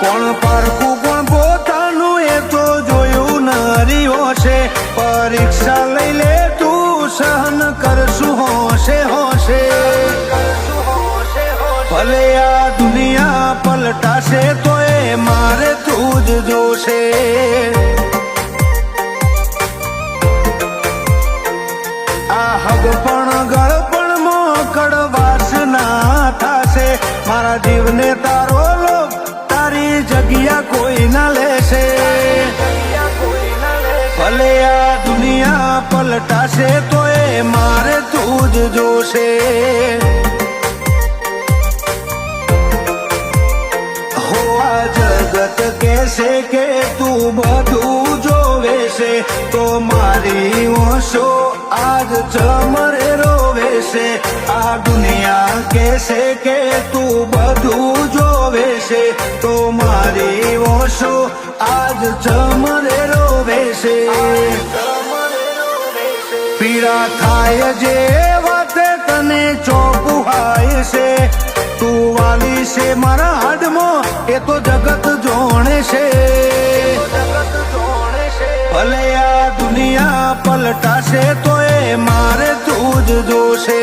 કોણ પારખું, કોણ પોતાનું એ તો જોયું નરીઓ છે. પરીક્ષા લઈ લે તું, સહન કરશું, હોશે હોશે. ભલે આ દુનિયા પલટાશે, તો એ મારે તું જ જોશે. આ હગ પણ ગળપણમાં કડવાશ ના થશે. મારા જીવને ભલે આ દુનિયા પલટાશે તો એ મારે તું જ જોશે. હો, આ જગત કેસે કે તું બધું જોવે છે તો મારી ઓશો આજ ચમરે રોવે છે આ દુનિયા કેસે કે તું બધું જોવે છે તો મારી ઓશો આજ ચમરે રોવે છે. પીડા થાય જે વાતે તને ચોપુહાય છે. તું વાલી છે મારા હાડમાં, એ તો જગત જોણે છે. ભલે આ દુનિયા પલટાશે તો એ મારે તું જ જોશે.